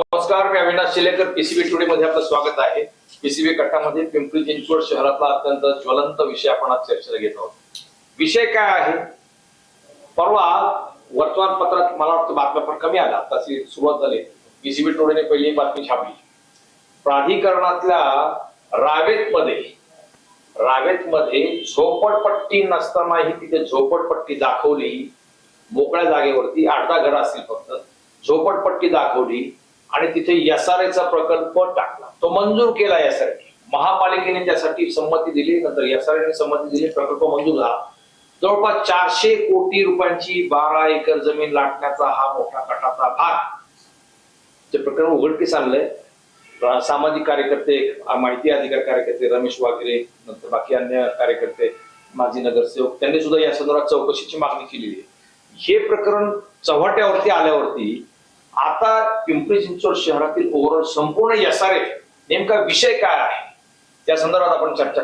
नमस्कार मी Avinash Shilekar PCB today मध्ये आपलं स्वागत आहे. पीसीबी कट्टामध्ये पिंपरी चिंचवड शहरातला अत्यंत ज्वलंत विषय आपण आज चर्चेला घेत आहोत. विषय काय आहे? परवा वर्तमानपत्रात मला वाटतं बातम्या पण कमी आल्या. तशी सुरुवात झाली. पीसीबी टुडेने पहिली बातमी छापली. प्राधिकरणातल्या रावेत मध्ये रावेत मध्ये झोपडपट्टी नसतानाही तिथे झोपडपट्टी दाखवली मोकळ्या जागेवरती. आठ दहा घरं असतील फक्त. झोपडपट्टी दाखवली. आणि तिथे एसआरएचा प्रकल्प टाकला. तो मंजूर केला यासाठी महापालिकेने त्यासाठी संमती दिली नंतर एसआरएने संमती दिली प्रकल्प मंजूर झाला. जवळपास चारशे कोटी रुपयांची बारा एकर जमीन लाटण्याचा हा मोठा कटाचा भाग. ते प्रकरण उघडकीस आणलंय. सामाजिक कार्यकर्ते माहिती अधिकार कार्यकर्ते रमेश वागरे नंतर बाकी अन्य कार्यकर्ते माजी नगरसेवक त्यांनी सुद्धा या संदर्भात चौकशीची मागणी केलेली आहे. हे प्रकरण चव्हाट्यावरती आल्यावरती आता पिंपरी चिंचवड शहरातील ओव्हरऑल संपूर्ण एसआरए नेमका विषय काय आहे? त्या संदर्भात आपण चर्चा